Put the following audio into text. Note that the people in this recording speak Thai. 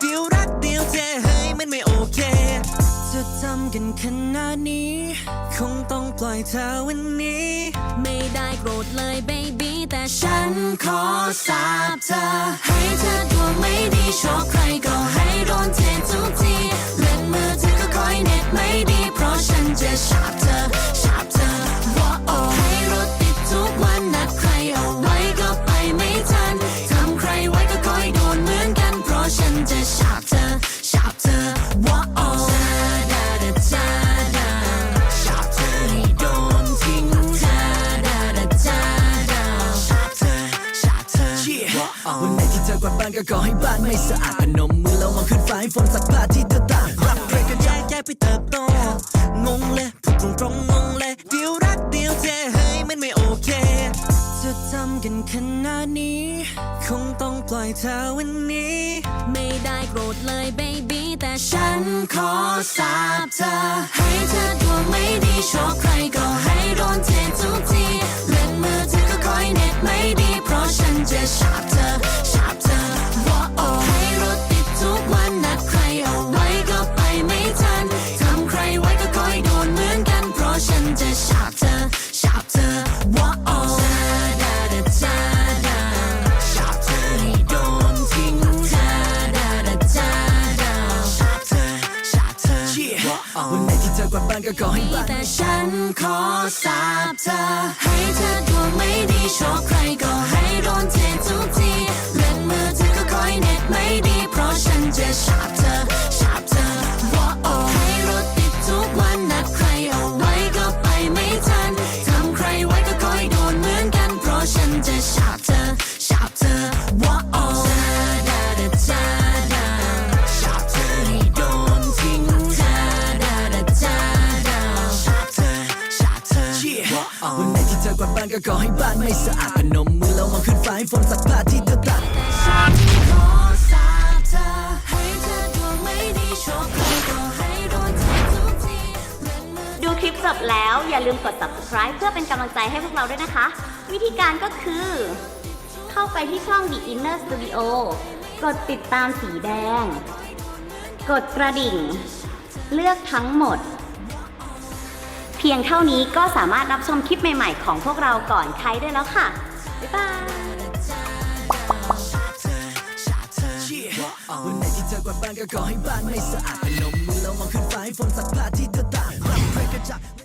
เดียวรักเดียวเจเฮ้ยมันไม่โอเคจะทำกันขนาดนี้ คงต้องปล่อยเธอวันนี้ ไม่ได้โกรธเลยเบบี้แต่ฉันขอสาบเธอ ให้เธอดวงไม่ดีชอบใครก็ให้โดนเท ที่เธอกวาดบ้านก็ขอให้บ้านไม่สะอาดพนมมือแล้วมองขึ้นฟ้าให้ฝนสักผ้าที่เธอตากรับเพื่อนกันแยกแยกไปเติบโต งงเลยพูดตรงตรงๆงงเลยเดียวรักเดียวเจเฮ้ยมันไม่โอเคจะทำกันขนาดนี้ คงต้องปล่อยเธอวันนี้ ไม่ได้โกรธเลยเบบี้แต่ฉันขอสาบเธอ ให้เธอดวงไม่ดีชอบใครก็ให้โดนเททุกทีเล่นมือถือก็คอยเน็ตไม่ดีเพราะฉันจะชาบ กว่าบ้านก็ขอให้บ้านแต่ฉันขอสาบเธอ ให้เธอดวงไม่ดีชอบใครก็ให้โดนเททุ กวาดบ้านก็ขอให้บ้านไม่สะอาดพนมมือแล้วมองขึ้นฟ้าให้ฝนสักผ้าที่เธอตากฉันขอสาบเธอให้เธอดวงไม่ดีชอบใครก็ให้โดนเททุกทีดูคลิปจบแล้วอย่าลืมกด subscribe เพื่อเป็นกำลังใจให้พวกเราด้วยนะคะ วิธีการก็คือ เข้าไปที่ช่อง The Inner Studio กดติดตามสีแดง กดกระดิ่ง เลือกทั้งหมด พียงเท่านี้ก็สามารถรับชมคลิปใหม่ๆ ของพวกเราก่อนใครได้แล้วค่ะ บ๊ายบายวันไหนที่เธอกวาดบ้านก็ขอให้บ้านไม่สะอาดพนมมือแล้วมองขึ้นฟ้าให้ฝนสักผ้าที่เธอตากรับเพื่อกันจาก